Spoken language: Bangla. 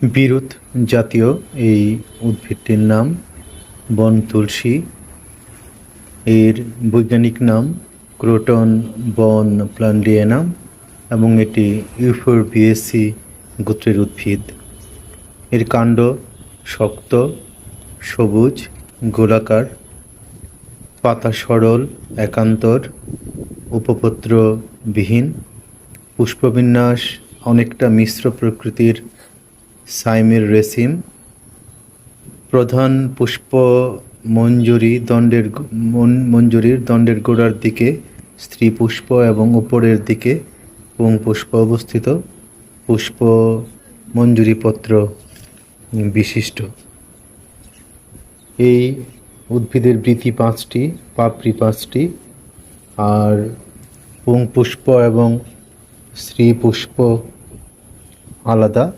বিরুৎ জাতীয় এই উদ্ভিদটির নাম বন তুলসী। এর বৈজ্ঞানিক নাম ক্রোটন বন প্লান্ডিয়ানাম এবং এটি ইউফোরবিএসি গোত্রের উদ্ভিদ। এর কাণ্ড শক্ত, সবুজ, গোলাকার, পাতা সরল, একান্তর, উপপত্রবিহীন, পুষ্পবিন্যাস, অনেকটা মিশ্র প্রকৃতির সাইমের রেসিম, প্রধান পুষ্প মঞ্জুরি দণ্ডের মঞ্জুরির দণ্ডের গোড়ার দিকে স্ত্রী পুষ্প এবং উপরের দিকে পুং পুষ্প অবস্থিত। পুষ্প মঞ্জুরিপত্র বিশিষ্ট। এই উদ্ভিদের বৃতি পাঁচটি, পাপড়ি পাঁচটি, আর পুং পুষ্প এবং স্ত্রী পুষ্প আলাদা।